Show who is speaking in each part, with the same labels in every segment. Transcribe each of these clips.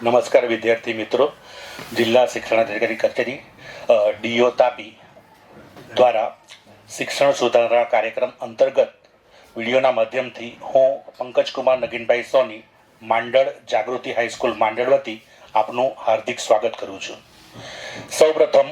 Speaker 1: નમસ્કાર વિદ્યાર્થી મિત્રો. જિલ્લા શિક્ષણાધિકારી કચેરી ડીઓ તાપી દ્વારા શિક્ષણ સુધારણા કાર્યક્રમ અંતર્ગત વિડીયોના માધ્યમથી હું પંકજકુમાર નગીનભાઈ સોની, માંડળ જાગૃતિ હાઈસ્કૂલ માંડળ વતી આપનું હાર્દિક સ્વાગત કરું છું. સૌપ્રથમ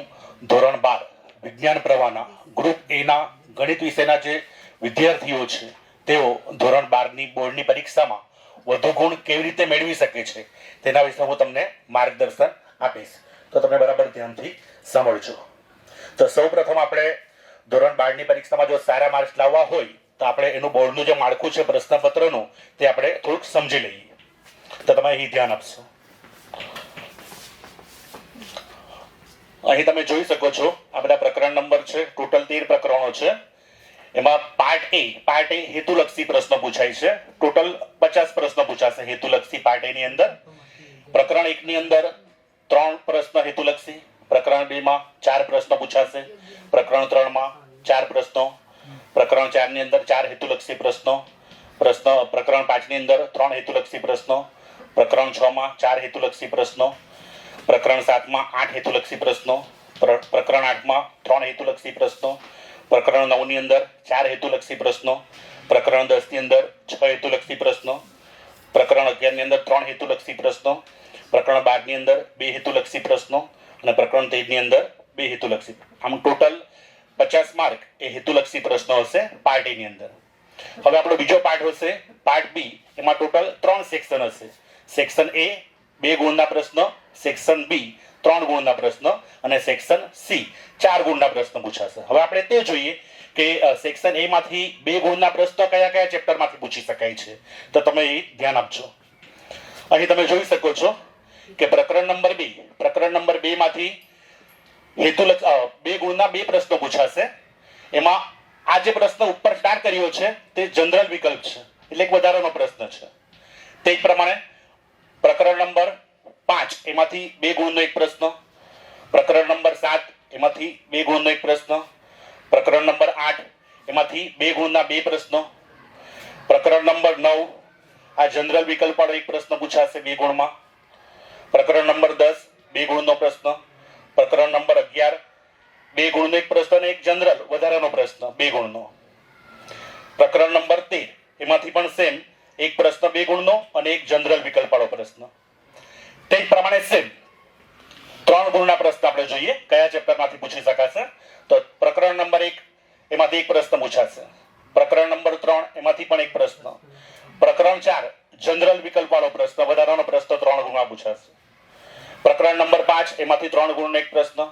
Speaker 1: ધોરણ બાર, વિજ્ઞાન પ્રવાહના ગ્રુપ એના ગણિત વિષયના જે વિદ્યાર્થીઓ છે, તેઓ ધોરણ બારની બોર્ડની પરીક્ષામાં વધુ ગુણ કેવી રીતે મેળવી શકે છે, તેના વિશે હું તમને માર્ગદર્શન આપીશ. તો તમે બરાબર ધ્યાનથી સાંભળજો. તો સૌપ્રથમ આપણે ધોરણ બારની પરીક્ષામાં જો સારા માર્ક્સ લાવવા હોય, તો આપણે એનું બોર્ડનું જે માળખું છે, પ્રશ્નપત્રનું, તે આપણે થોડુંક સમજી લઈએ. તો તમે અહીં ધ્યાન આપશો. અહીં તમે જોઈ શકો છો, આ બધા પ્રકરણ નંબર છે, ટોટલ તેર પ્રકરણો છે. એમાં પાર્ટ એ પાર્ટ એ હેતુલક્ષી પ્રશ્ન પૂછાય છે. ટોટલ પચાસ પ્રશ્ન પૂછાશે હેતુલક્ષી પાર્ટ એ ની અંદર. પ્રકરણ એક ની અંદર ત્રણ પ્રશ્ન હેતુલક્ષી. પ્રકરણ બે માં ચાર પ્રશ્ન પૂછાશે. પ્રકરણ ત્રણમાં ચાર પ્રશ્નો. પ્રકરણ ચારની અંદર ચાર હેતુલક્ષી પ્રશ્નો. પ્રશ્ન, પ્રકરણ પાંચની અંદર ત્રણ હેતુલક્ષી પ્રશ્નો. પ્રકરણ છ માં ચાર હેતુલક્ષી પ્રશ્નો. પ્રકરણ સાતમાં આઠ હેતુલક્ષી પ્રશ્નો. પ્ર- પ્રકરણ આઠમાં ત્રણ હેતુલક્ષી પ્રશ્નો. પ્રકરણ નવની અંદર ચાર હેતુલક્ષી પ્રશ્નો, પ્રકરણ દસની અંદર છ હેતુલક્ષી પ્રશ્નો, પ્રકરણ અગિયારની અંદર ત્રણ હેતુલક્ષી પ્રશ્નો, પ્રકરણ બારની અંદર બે હેતુલક્ષી પ્રશ્નો અને પ્રકરણ તેરની અંદર બે હેતુલક્ષી આમ ટોટલ પચાસ માર્ક એ હેતુલક્ષી પ્રશ્નો હશે પાર્ટ એની અંદર. હવે આપણો બીજો પાર્ટ હશે, પાર્ટ બી. એમાં ટોટલ ત્રણ સેક્શન હશે. સેક્શન એ, બે ગુણના પ્રશ્ન. સેક્શન બી ત્રણ ગુણના પ્રશ્ન અને સેક્શન સી, ચાર ગુણના પ્રશ્ન પૂછાશે. હવે આપણે તે જોઈએ કે સેક્શન એ માંથી બે ગુણના પ્રશ્નો કયા કયા ચેપ્ટરમાંથી પૂછી શકાય છે. તો તમે એ ધ્યાન આપજો. અહીં તમે જોઈ શકો છો કે પ્રકરણ નંબર બે, પ્રકરણ નંબર બે માંથી હેતુ બે ગુણના બે પ્રશ્નો પૂછાશે. એમાં આ જે પ્રશ્ન ઉપર સ્ટાર્ટ કર્યો છે તે જનરલ વિકલ્પ છે. એટલે એક વધારાનો પ્રશ્ન છે. તે પ્રમાણે પ્રકરણ નંબર પાંચ. એમાંથી બે ગુણનો એક પ્રશ્ન. પ્રકરણ નંબર સાત, એમાંથી બે ગુણનો એક પ્રશ્ન. પ્રકરણ નંબર આઠ, એમાંથી બે ગુણના બે પ્રશ્નો. પ્રકરણ નંબર નવ, આ જનરલ વિકલ્પ વાળો એક પ્રશ્ન પૂછાશે બે ગુણમાં. પ્રકરણ નંબર દસ, બે ગુણનો પ્રશ્ન. પ્રકરણ નંબર અગિયાર, બે ગુણનો એક પ્રશ્ન અને એક જનરલ વધારાનો પ્રશ્ન, બે ગુણનો. પ્રકરણ નંબર તેર, એમાંથી પણ સેમ એક પ્રશ્ન, બે ગુણનો અને એક જનરલ વિકલ્પ વાળો પ્રશ્ન. તે પ્રમાણે સેમ ત્રણ ગુણના પ્રશ્ન આપણે જોઈએ. કયા ચેપ્ટરમાંથી પૂછી શકાશે? તો પ્રકરણ નંબર એક, એમાંથી એક પ્રશ્ન પૂછાશે. પ્રકરણ નંબર ત્રણ, એમાંથી પણ એક પ્રશ્ન. પ્રકરણ ચાર, જનરલ વિકલ્પ વાળો પ્રશ્ન. વધારાનો પ્રશ્ન ત્રણ ગુણમાં પૂછાશે. પ્રકરણ નંબર પાંચ, એમાંથી ત્રણ ગુણનો એક પ્રશ્ન.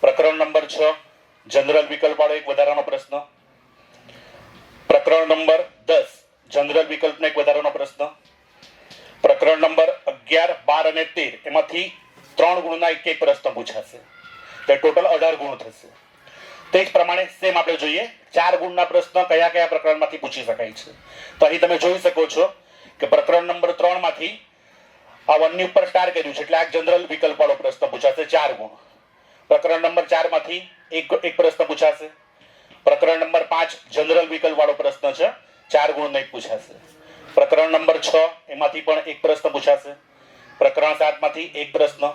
Speaker 1: પ્રકરણ નંબર છ, જનરલ વિકલ્પ વાળો એક વધારાનો પ્રશ્ન. પ્રકરણ નંબર દસ, જનરલ વિકલ્પનો એક વધારાનો પ્રશ્ન. પ્રકરણ નંબર અગિયાર, બાર અને તેર. એમાંથી ત્રણ ગુણના એક એક પ્રશ્ન પૂછાશે. તે ટોટલ અઢાર ગુણ થશે. તે જ પ્રમાણે સેમ આપણે જોઈએ, ચાર ગુણના પ્રશ્ન કયા કયા પ્રકરણમાંથી પૂછી શકાય છે. તો અહીં તમે જોઈ શકો છો કે પ્રકરણ નંબર ત્રણમાંથી આ વનની ઉપર સ્ટાર કર્યું છે એટલે આ જનરલ વિકલ્પ વાળો પ્રશ્ન પૂછાશે ચાર ગુણ. પ્રકરણ નંબર ચારમાંથી એક એક પ્રશ્ન પૂછાશે. પ્રકરણ નંબર પાંચ જનરલ વિકલ્પ વાળો પ્રશ્ન છે, ચાર ગુણનો એક પૂછાશે. પ્રકરણ નંબર છ એમાંથી પણ એક પ્રશ્ન પૂછાશે. પ્રકરણ સાતમાંથી એક પ્રશ્ન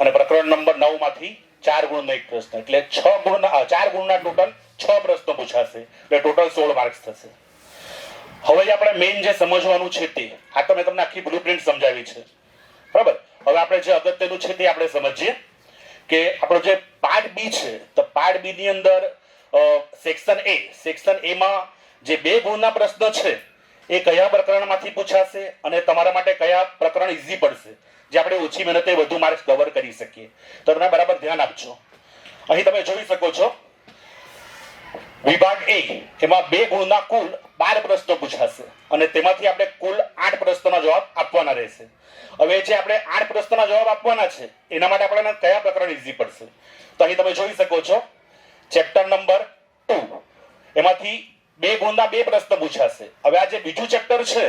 Speaker 1: અને પ્રકરણ નંબર નવમાંથી ચાર ગુણનો એક પ્રશ્ન. એટલે છ ગુણના અ, ચાર ગુણના ટોટલ છ પ્રશ્નો પૂછાશે. એટલે ટોટલ સોળ માર્ક્સ થશે. હવે આપણે મેઇન જે સમજવાનું છે તે આ તો મેં તમને આખી બ્લુપ્રિન્ટ સમજાવી છે. બરાબર? હવે આપણે જે અગત્યનું છે તે આપણે સમજીએ કે આપણો જે પાર્ટ બી છે તો પાર્ટ બી ની અંદર સેક્શન એ સેક્શન એમાં જે બે ગુણના પ્રશ્ન છે એ કયા પ્રકરણમાંથી પૂછાશે અને તમારા માટે કયા પ્રકરણ ઈઝી પડશે? જે આપણે ઓછી મહેનતે વધુ માર્ક્સ કવર કરી શકીએ. તો તમે બરાબર ધ્યાન આપજો. અહીં તમે જોઈ શકો છો. વિભાગ એ એમાં બે ગુણના કુલ બાર પ્રશ્નો પૂછાશે અને તેમાંથી આપણે કુલ આઠ પ્રશ્નોના જવાબ આપવાના રહેશે. હવે જે આપણે આઠ પ્રશ્નોના જવાબ આપવાના છે, એના માટે આપણને કયા પ્રકરણ ઇઝી પડશે? તો અહીં તમે જોઈ શકો છો. ચેપ્ટર નંબર ટુ એમાંથી બે ગુણના બે પ્રશ્ન પૂછાશે. હવે આ બીજું ચેપ્ટર છે,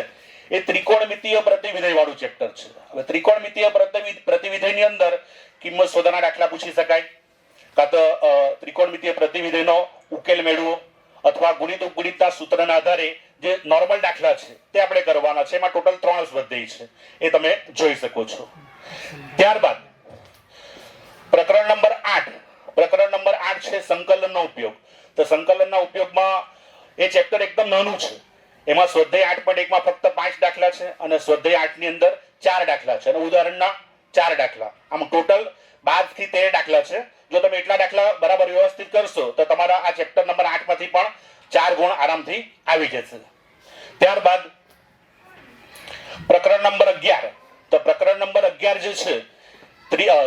Speaker 1: એ ત્રિકોણમિતીય પ્રતિવિધય વાળું ચેપ્ટર છે. હવે ત્રિકોણમિતીય પ્રતિવિધયની અંદર કિંમત શોધવાના દાખલા પૂછી શકાય. કાં તો ત્રિકોણમિતીય પ્રતિવિધયનો ઉકેલ મેળવો અથવા ગુણિત ઉપગુણિતતા સૂત્રના આધારે જે નોર્મલ દાખલા છે, તે આપણે કરવાના છે. એમાં ટોટલ ત્રણ સ્વાધ્યાય છે. એ તમે જોઈ શકો છો. ત્યારબાદ, પ્રકરણ નંબર આઠ. પ્રકરણ નંબર આઠ છે સંકલનનો ઉપયોગ. તો સંકલનના ઉપયોગમાં એ ચેપ્ટર એકદમ નાનું છે. એમાં સ્વાધ્યાય આઠ પોઈન્ટ એકમાં ફક્ત પાંચ દાખલા છે અને સ્વાધ્યાય આઠની અંદર ચાર દાખલા છે. અને ઉદાહરણના ચાર દાખલા. આમ ટોટલ બારથી તેર દાખલા છે. જો તમે એટલા દાખલા બરાબર વ્યવસ્થિત કરશો, તો તમારા આ ચેપ્ટર નંબર આઠમાંથી પણ ચાર ગુણ આરામથી આવી જશે. ત્યારબાદ પ્રકરણ નંબર અગિયાર. તો પ્રકરણ નંબર અગિયાર જે છે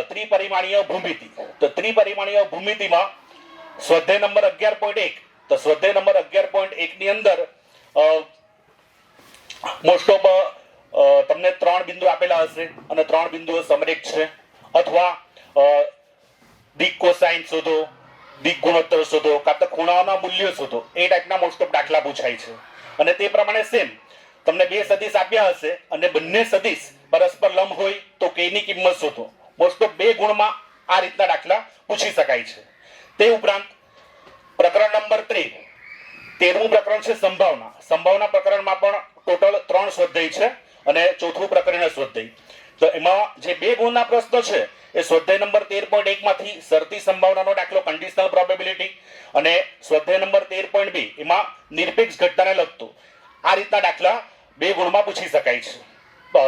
Speaker 1: ત્રિપરિમાણીય ભૂમિતિ. તો ત્રિપરિમાણીય ભૂમિતિમાં સ્વાધ્યાય નંબર અગિયાર પોઈન્ટ એક. તો સ્વાધ્યાય નંબર અગિયાર પોઈન્ટ એક ની અંદર મોસ્ટ ઓફ તમને ત્રણ બિંદુ આપેલા હશે અને ત્રણ બિંદુઓ સમરેખ છે. અથવા દિગ કોસાઇન શોધો દિગ ગુણોત્તર શોધો, કાં તો ખૂણાઓના મૂલ્યો શોધો, એ ટાઈપના મોસ્ટ ઓફ દાખલા પૂછાય છે. અને તે પ્રમાણે સેમ તમને બે સદીશ આપ્યા હશે અને બંને સદીશ પરસ્પર લંબ હોય તો કે ની કિંમત શોધો. મોસ્ટ ઓફ બે ગુણમાં આ રીતના દાખલા પૂછી શકાય છે. તે ઉપરાંત, પ્રકરણ નંબર તેર તેરમું પ્રકરણ છે સંભાવના. સંભાવના પ્રકરણમાં પણ ટોટલ ત્રણ સ્વાધ્યાય છે અને ચોથું પ્રકરણ સ્વાધ્યાય. તો એમાં જે બે ગુણના પ્રશ્નો છે, એ સ્વાધ્યાય નંબર તેર પોઈન્ટ એક માંથી શરતી સંભાવનાનો દાખલો કન્ડિશનલ પ્રોબેબિલિટી અને સ્વાધ્યાય નંબર તેર પોઈન્ટ બે એમાં નિરપેક્ષ ઘટનાને લગતો. આ રીતના દાખલા બે ગુણમાં પૂછી શકાય છે.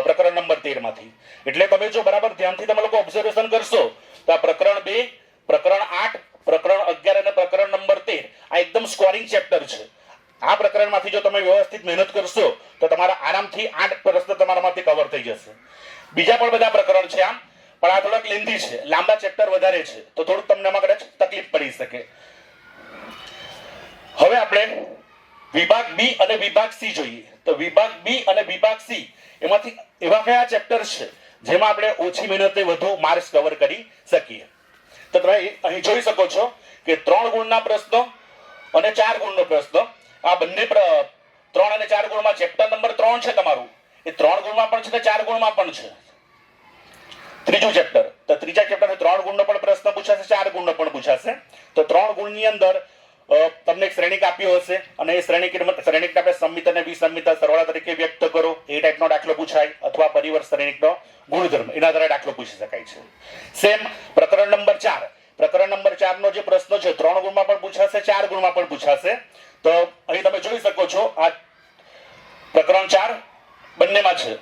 Speaker 1: પ્રકરણ નંબર તેરમાંથી. એટલે તમે જો બરાબર ધ્યાનથી લોકો ઓબ્ઝર્વેશન કરશો તો આ પ્રકરણ બે પ્રકરણ આઠ પ્રકરણ અગિયાર અને પ્રકરણ નંબર તેર આ એકદમ સ્કોરિંગ ચેપ્ટર છે. આ પ્રકરણમાંથી જો તમે વ્યવસ્થિત મહેનત કરશો, તો તમારા આરામથી આઠ પ્રશ્ન તમારામાંથી કવર થઈ જશે. બીજા પણ બધા પ્રકરણ છે આમ, પણ આ થોડાક લેન્ધી છે. લાંબા ચેપ્ટર વધારે છે. તો થોડુંક તમને એમાં કદાચ તકલીફ પડી શકે. હવે આપણે વિભાગ બી અને વિભાગ સી જોઈએ. તો વિભાગ બી અને વિભાગ સી એમાંથી એવા કયા ચેપ્ટર છે, જેમાં આપણે ઓછી મહેનતે વધુ માર્ક્સ કવર કરી શકીએ? તો તમે અહીં જોઈ શકો છો કે ત્રણ ગુણના પ્રશ્નો અને ચાર ગુણનો પ્રશ્ન. આ બંને ત્રણ અને ચાર ગુણમાં ચેપ્ટર નંબર ત્રણ છે તમારું. એ ત્રણ ગુણમાં પણ છે ને ચાર ગુણમાં પણ છે? ત્રીજું ચેપ્ટર તો ત્રીજા ચેપ્ટર ત્રણ ગુણનો પણ પ્રશ્ન પૂછાશે, ચાર ગુણનો પણ પૂછાશે. તો ત્રણ ગુણની અંદર તમને એક શ્રેણીક આપ્યો હશે અને એ શ્રેણી શ્રેણિકને આપણે સંમિત અને વિસંમિત સરવાળા તરીકે વ્યક્ત કરો. એ ટાઈપનો દાખલો પૂછાય અથવા પરિવર્ત શ્રેણીકનો ગુણધર્મ. એના દ્વારા દાખલો પૂછી શકાય છે. સેમ પ્રકરણ નંબર ચાર. પ્રકરણ નંબર ચાર નો જે પ્રશ્ન છે, ત્રણ ગુણમાં પણ પૂછાશે, ચાર ગુણમાં પણ પૂછાશે. તો અહીં તમે જોઈ શકો છો, આ પ્રકરણ ચાર બંનેમાં છે.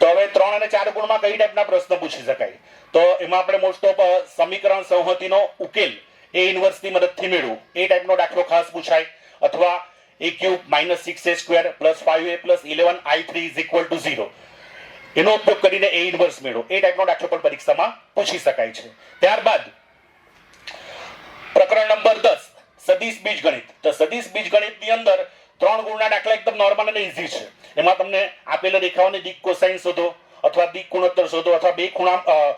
Speaker 1: તો હવે ત્રણ અને ચાર ગુણમાં કઈ ટાઈપના પ્રશ્ન પૂછી શકાય? તો એમાં આપણે મોસ્ટ ઓફ સમીકરણ સંહતિનો ઉકેલ એ ઇન્વર્સની મદદથી મેળવું. એ ટાઈપનો દાખલો ખાસ પૂછાય. અથવા a cube minus six a square plus five a plus eleven I three is equal to zero એનો ઉપયોગ કરીને એ ઇન્વર્સ મેળવો. એ ટાઈપનો દાખલો પણ પરીક્ષામાં પૂછી શકાય છે. ત્યારબાદ પ્રકરણ નંબર દસ, સદીશ બીજગણિત. તો સદીશ બીજગણિતની અંદર ત્રણ ગુણના દાખલા એકદમ નોર્મલ અને ઇઝી છે. એમાં તમને આપેલા રેખાઓની દિક કોસાઇન શોધો, અથવા દિક ગુણોત્તર શોધો, અથવા બે ખૂણા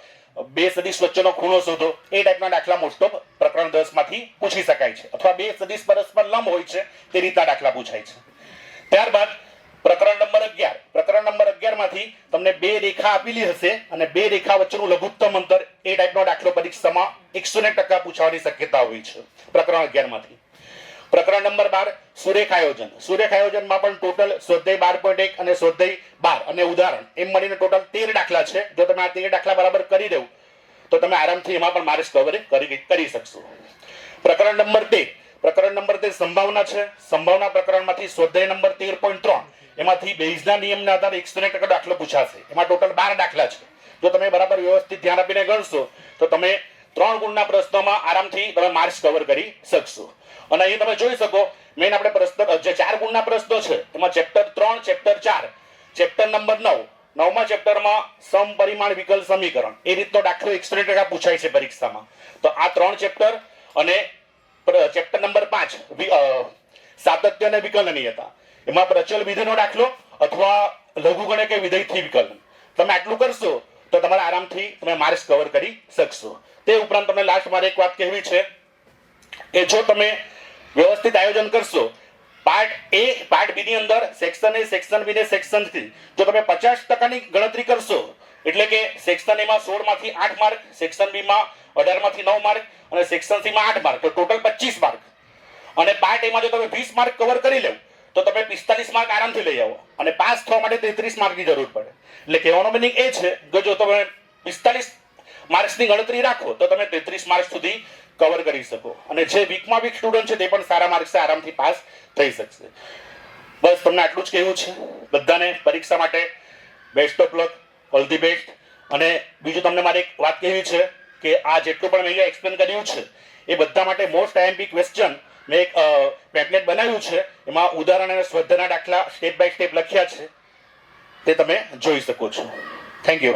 Speaker 1: બે સદીશ વચ્ચેનો ખૂણો શોધો, એ ટાઈપના દાખલા મોસ્ટ ઓફ પ્રકરણ દસમાંથી પૂછી શકાય છે. અથવા બે સદીશ પરસ્પર લંબ હોય છે, તે રીતના દાખલા પૂછાય છે. ત્યારબાદ પ્રકરણ નંબર અગિયાર. પ્રકરણ નંબર અગિયારમાંથી તમને બે રેખા આપેલી હશે અને બે રેખા વચ્ચેનું લઘુત્તમ અંતર એ ટાઈપનો દાખલો પરીક્ષામાં એકસો ને ટકા પૂછવાની શક્યતા હોય છે. પ્રકરણ અગિયારમાંથી પ્રકરણ નંબર બાર સુરેખ આયોજન સુરેખ આયોજનમાં પણ ટોટલ સ્વાધ્યાય બાર પોઈન્ટ એક અને સ્વાધ્યાય બાર. અને ઉદાહરણ, એમ મળીને ટોટલ તેર દાખલા છે. જો તમે આ તેર દાખલા બરાબર કરી દેવું તો તમે આરામથી એમાં પણ મારે કવર કરી શકશો. પ્રકરણ નંબર તેર પ્રકરણ નંબર તેર સંભાવના છે. સંભાવના પ્રકરણમાંથી સ્વાધ્યાય નંબર તેર પોઈન્ટ ત્રણ. એમાંથી બેઝના નિયમના આધારે એકસો ટકા દાખલો પૂછાશે. એમાં ટોટલ બાર દાખલા છે. જો તમે બરાબર વ્યવસ્થિત ધ્યાન આપીને ગણશો, તો તમે ત્રણ ગુણના પ્રશ્નોમાં આરામથી તમે માર્ક્સ કવર કરી શકશો. અને અહીં તમે જોઈ શકો મેઇન આપણે પ્રશ્ન, જે ચાર ગુણના પ્રશ્નો છે, એમાં ચેપ્ટર ત્રણ ચેપ્ટર ચાર ચેપ્ટર નંબર નવ, નવમા ચેપ્ટરમાં સમપરિમાણ વિકલ સમીકરણ. એ રીતનો દાખલો એકસો ટકા પૂછાય છે પરીક્ષામાં. તો આ ત્રણ ચેપ્ટર અને ચેપ્ટર નંબર પાંચ. સાતત્ય અને વિકલનીયતા. એમાં પ્રચલ વિધેયનો દાખલો અથવા લઘુગણે કે વિધેયથી વિકલન. તમે આટલું કરશો તો તમારે આરામથી તમે માર્ક્સ કવર કરી શકશો. તે ઉપરાંત તમને લાસ્ટ મારે એક વાત કહેવી છે કે જો તમે વ્યવસ્થિત આયોજન કરશો પાર્ટ એ પાર્ટ બી ની અંદર સેક્શન એ સેક્શન બી ને સેક્શનથી જો તમે પચાસ ટકાની ગણતરી કરશો, એટલે કે સેક્શન એમાં સોળમાંથી આઠ માર્ક સેક્શન બી માં અઢારમાંથી નવ માર્ક અને સેક્શન સી આઠ માર્ક, તો ટોટલ પચીસ માર્ક. અને પાર્ટ એમાં જો તમે વીસ માર્ક કવર કરી લેવું તો તમે પિસ્તાલીસ માર્ક આરામથી લઈ આવો. અને પાસ થવા માટે તેત્રીસ માર્કની જરૂર પડે. એટલે કહેવાનો મિનિંગ એ છે કે જો તમે પિસ્તાલીસ માર્ક્સની ગણતરી રાખો, તો તમે તેત્રીસ માર્ક્સ સુધી કવર કરી શકો. અને જે વીકમાં વીક સ્ટુડન્ટ છે, તે પણ સારા માર્ક્સે આરામથી પાસ થઈ શકશે. બસ, તમને આટલું જ કહેવું છે. બધાને પરીક્ષા માટે best of luck all the best અને બીજું તમને મારે એક વાત કહેવી છે. કે આ જેટલું પણ મેં અહીંયા એક્સપ્લેન કર્યું છે, એ બધા માટે મોસ્ટ આઈએમપી ક્વેશ્ચન મેં એક પેમ્પલેટ બનાવ્યું છે. એમાં ઉદાહરણ અને સ્પર્ધાના દાખલા સ્ટેપ બાય સ્ટેપ લખ્યા છે. તે તમે જોઈ શકો છો. Thank you